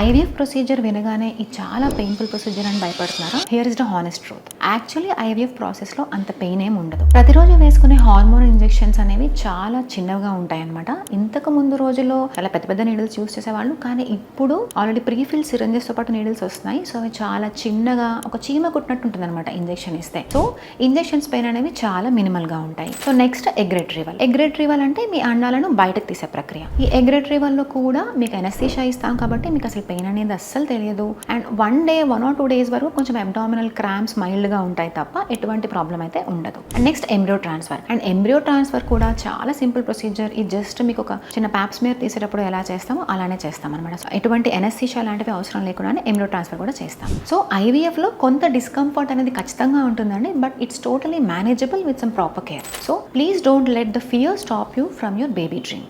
IVF procedure వినగానే ఇది చాలా పెయిన్ఫుల్ ప్రొసీజర్ అని భయపడుతున్నారా. Here is the honest truth actually IVF ప్రాసెస్లో అంత పెయిన్ ఏం ఉండదు. ప్రతిరోజు వేసుకునే హార్మోన్ ఇంజెక్షన్స్ అనేవి చాలా చిన్నగా ఉంటాయి అనమాట ఇంతకు ముందు రోజుల్లో చాలా పెద్ద పెద్ద నీడిల్స్ యూస్ చేసేవాళ్ళు కానీ ఇప్పుడు ఆల్రెడీ ప్రీఫిల్ సిరంజెస్తో పాటు నీడిల్స్ వస్తున్నాయి. సో అవి చాలా చిన్నగా ఒక చీమ కుట్టినట్టు ఉంటుంది అనమాట ఇంజెక్షన్ ఇస్తే. సో ఇంజెక్షన్స్ పెయిన్ అనేవి చాలా మినిమల్గా ఉంటాయి. So next egg retrieval egg retrieval అంటే మీ అండాలను బయటకు తీసే ప్రక్రియ. ఈ ఎగ్ రిట్రీవల్లో కూడా మీకు ఎనస్తీషా ఇస్తాం కాబట్టి మీకు అసలు పెయిన్ అనేది అస్సలు తెలియదు. And one day one or two days వరకు కొంచెం అబ్డామినల్ క్రామ్స్ మైల్డ్గా ఉంటాయి తప్ప ఎటువంటి ప్రాబ్లం అయితే ఉండదు. And next embryo transfer and embryo transfer కూడా చాలా సింపుల్ ప్రొసీజర్ ఇది జస్ట్ మీకు ఒక చిన్న ప్యాప్స్ మీద తీసేటప్పుడు ఎలా చేస్తామో అలానే చేస్తాం అనమాట సో ఎటువంటి ఎనస్థీషియా లాంటివి అవసరం లేకుండానే ఎంబ్రియో ట్రాన్స్ఫర్ కూడా చేస్తాం. సో ఐవీఎఫ్లో కొంత డిస్కంఫర్ట్ అనేది ఖచ్చితంగా ఉంటుందండి but it's totally manageable with some proper care so please don't let the fear stop you from your baby dream